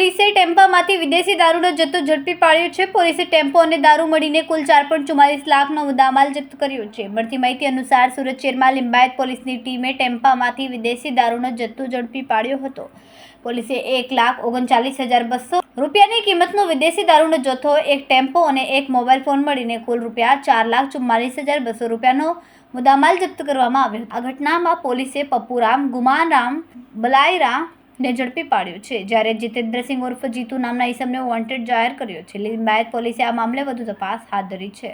પોલીસે ટેમ્પામાંથી વિદેશી દારૂનો જથ્થો ઝડપી પાડ્યો છે. પોલીસે ટેમ્પો અને દારૂ મળીને કુલ ચાર પોઈન્ટ ચુમ્માલીસ લાખનો મુદ્દામાલ જપ્ત કર્યો છે. મળતી માહિતી અનુસાર સુરત શહેરમાં લિંબાયત પોલીસની ટીમે ટેમ્પામાંથી વિદેશી દારૂનો જથ્થો ઝડપી પાડ્યો હતો. પોલીસે એક લાખ ઓગણચાલીસ હજાર બસો રૂપિયાની કિંમતનો વિદેશી દારૂનો જથ્થો, એક ટેમ્પો અને એક મોબાઈલ ફોન મળીને કુલ રૂપિયા ચાર લાખ ચુમ્માલીસ હજાર બસો રૂપિયાનો મુદ્દામાલ જપ્ત કરવામાં આવ્યો આ ઘટનામાં પોલીસે પપ્પુરામ, ગુમારામ બલાયરા ને ઝડપી પાડ્યો છે. જ્યારે જીતેન્દ્રસિંહ ઉર્ફ જીતુ નામના ઈસમને વોન્ટેડ જાહેર કર્યો છે. લિંબાયત પોલીસે આ મામલે વધુ તપાસ હાથ ધરી છે.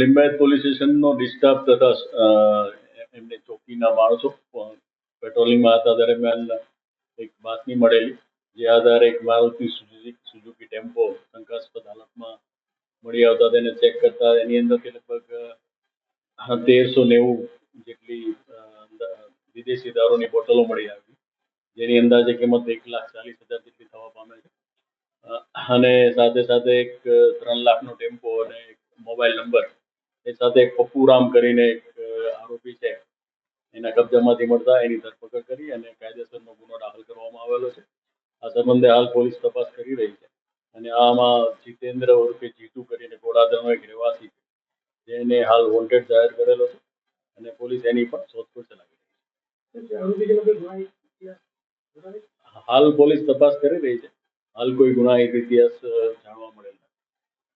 લિંબાયત પોલીસ સ્ટેશનનો ડિસ્ટાફ તથા એમની ચોકીના માણસો પેટ્રોલિંગમાં હતા દરમિયાન એક બાતમી મળેલી. જે આધારે એક મારુતિ સુઝુકી સુઝુકી ટેમ્પો શંકાસ્પદ હાલતમાં મળી આવતા તેને ચેક કરતા એની અંદરથી લગભગ તેરસો નેવું જેટલી વિદેશી દારૂની બોટલો મળી આવી. જેની અંદાજે કિંમત એક લાખ ચાલીસ હજાર જેટલી થવા પામે છે. અને સાથે સાથે એક ત્રણ લાખનો ટેમ્પો અને એક મોબાઈલ નંબર. એ સાથે એક પપ્પુરામ કરીને એક આરોપી છે. એના કબજામાંથી મળતા એની ધરપકડ કરી અને કાયદેસરનો ગુનો દાખલ કરવામાં આવેલો છે. આ સંબંધે હાલ પોલીસ તપાસ કરી રહી છે. અને આમાં જીતેન્દ્ર ઉર્ફે જીતુ કરીને ગોળાદરનો એક રહેવાસી જેને હાલ વોન્ટેડ જાહેર કરેલો છે અને પોલીસ એની પણ શોધખોળ ચલાવી રહી છે. હાલ પોલીસ તપાસ કરી રહી છે. હાલ કોઈ ગુનાહિત ઇતિહાસ